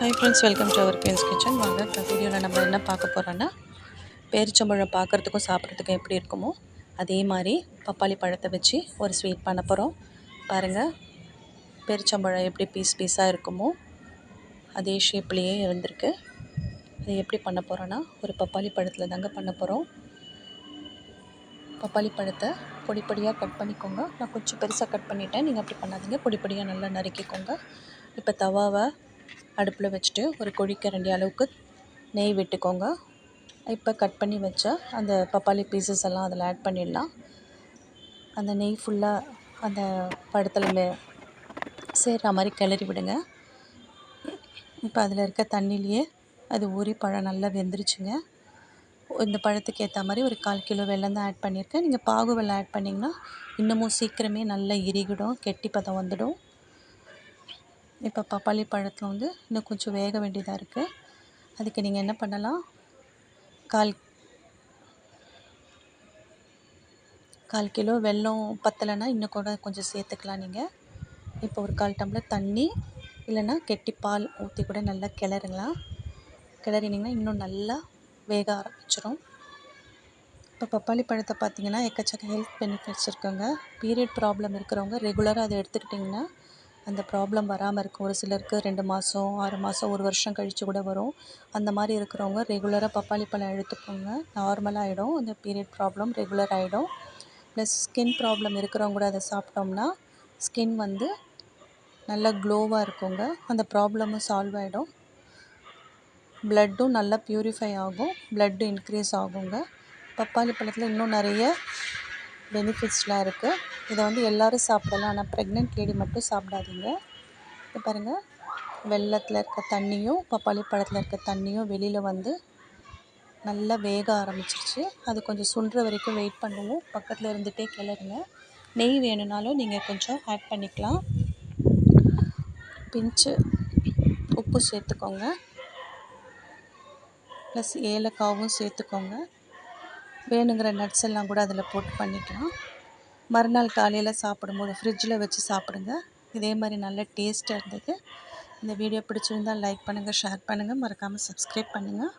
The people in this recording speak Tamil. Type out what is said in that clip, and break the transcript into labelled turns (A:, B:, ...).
A: Hi friends welcome to our fans kitchen வாங்க இந்த வீடியோவில் நம்ம என்ன பார்க்க போகிறோன்னா பேரிச்சம்பழம் பார்க்குறதுக்கும் சாப்பிட்றதுக்கும் எப்படி இருக்குமோ அதே மாதிரி பப்பாளி பழத்தை வச்சு ஒரு ஸ்வீட் பண்ண போகிறோம் பாருங்கள் பேரிச்சம்பழம் எப்படி பீஸ் பீஸாக இருக்குமோ அதே ஷேப்லேயே இருந்திருக்கு. அது எப்படி பண்ண போகிறோன்னா ஒரு பப்பாளி பழத்தில் தாங்க பண்ண போகிறோம் பப்பாளி பழத்தை பொடி பொடியாக கட் பண்ணிக்கோங்க. நான் கொஞ்சம் பெருசாக கட் பண்ணிட்டேன். நீங்கள் அப்படி பண்ணாதீங்க. பொடி பொடியாக நல்லா நறுக்கிக்கோங்க. இப்போ தவாவை அடுப்பில் வச்சுட்டு ஒரு கொழிக்கரண்டி அளவுக்கு நெய் விட்டுக்கோங்க. இப்போ கட் பண்ணி வச்ச அந்த பப்பாளி பீசஸ் எல்லாம் அதில் ஆட் பண்ணிடலாம். அந்த நெய் ஃபுல்லாக அந்த பழத்தில் மே சேர்கிற மாதிரி கிளறி விடுங்க. இப்போ அதில் இருக்க தண்ணிலேயே அது ஊறி பழம் நல்லா வெந்துருச்சுங்க. இந்த பழத்துக்கு ஏற்ற மாதிரி ஒரு கால் கிலோ வெள்ளம் தான் ஆட் பண்ணியிருக்கேன். நீங்கள் பாகு வெள்ளம் ஆட் பண்ணிங்கன்னா இன்னமும் சீக்கிரமே நல்லா இறுகிடும் கெட்டி பதம் வந்துடும். இப்போ பப்பாளி பழத்தில் வந்து இன்னும் கொஞ்சம் வேக வேண்டியதாக இருக்குது அதுக்கு நீங்கள் என்ன பண்ணலாம்? கால் கால் கிலோ வெல்லம் பத்தலைன்னா இன்னும் கூட கொஞ்சம் சேர்த்துக்கலாம் நீங்கள் இப்போ ஒரு கால் டம்ளர் தண்ணி இல்லைன்னா கெட்டி பால் ஊற்றி கூட நல்லா கிளறுங்களா கிளறினீங்கன்னா இன்னும் நல்லா வேக ஆரம்பிச்சிடும் இப்போ பப்பாளி பழத்தை பார்த்தீங்கன்னா எக்கச்சக்க ஹெல்த் பெனிஃபிட்ஸ் இருக்குங்க. பீரியட் ப்ராப்ளம் இருக்கிறவங்க ரெகுலராக அதை எடுத்துக்கிட்டிங்கன்னா அந்த ப்ராப்ளம் வராமல் இருக்கும். ஒரு சிலருக்கு ரெண்டு மாதம் ஆறு மாதம் ஒரு வருஷம் கழித்து கூட வரும். அந்த மாதிரி இருக்கிறவங்க ரெகுலராக பப்பாளி பழம் எடுத்துக்கோங்க. நார்மலாக ஆகிடும் அந்த பீரியட் ப்ராப்ளம் ரெகுலர் ஆகிடும் ப்ளஸ் ஸ்கின் ப்ராப்ளம் இருக்கிறவங்க கூட அதை சாப்பிட்டோம்னா ஸ்கின் வந்து நல்லா க்ளோவாக இருக்குங்க. அந்த ப்ராப்ளமும் சால்வ் ஆகிடும் ப்ளட்டும் நல்லா ப்யூரிஃபை ஆகும். ப்ளட்டு இன்க்ரீஸ் ஆகுங்க. பப்பாளி பழத்தில் இன்னும் நிறைய பெனிஃபிட்ஸ்லாம் இருக்குது இதை வந்து எல்லோரும் சாப்பிடலாம். ஆனால் ப்ரெக்னென்ட் லேடி மட்டும் சாப்பிடாதீங்க. இப்போ பாருங்கள் வெள்ளத்தில் இருக்க தண்ணியும் பப்பாளி பழத்தில் இருக்க தண்ணியும் வெளியில் வந்து நல்லா வேக ஆரம்பிச்சிருச்சு. அது கொஞ்சம் சுண்டுற வரைக்கும் வெயிட் பண்ணுவோம். பக்கத்தில் இருந்துகிட்டே கிளறுங்க. நெய் வேணும்னாலும் நீங்கள் கொஞ்சம் ஆட் பண்ணிக்கலாம். பிஞ்சு உப்பு சேர்த்துக்கோங்க. ப்ளஸ் ஏலக்காவும் சேர்த்துக்கோங்க. வேணுங்கிற நட்ஸ் எல்லாம் கூட அதில் போட்டு பண்ணிக்கலாம். மறுநாள் காலையில் சாப்பிடும்போது ஃப்ரிட்ஜில் வச்சு சாப்பிடுங்க. இதே மாதிரி நல்ல டேஸ்ட்டாக இருந்தது. இந்த வீடியோ பிடிச்சிருந்தால் லைக் பண்ணுங்கள் ஷேர் பண்ணுங்கள் மறக்காமல் சப்ஸ்கிரைப் பண்ணுங்கள்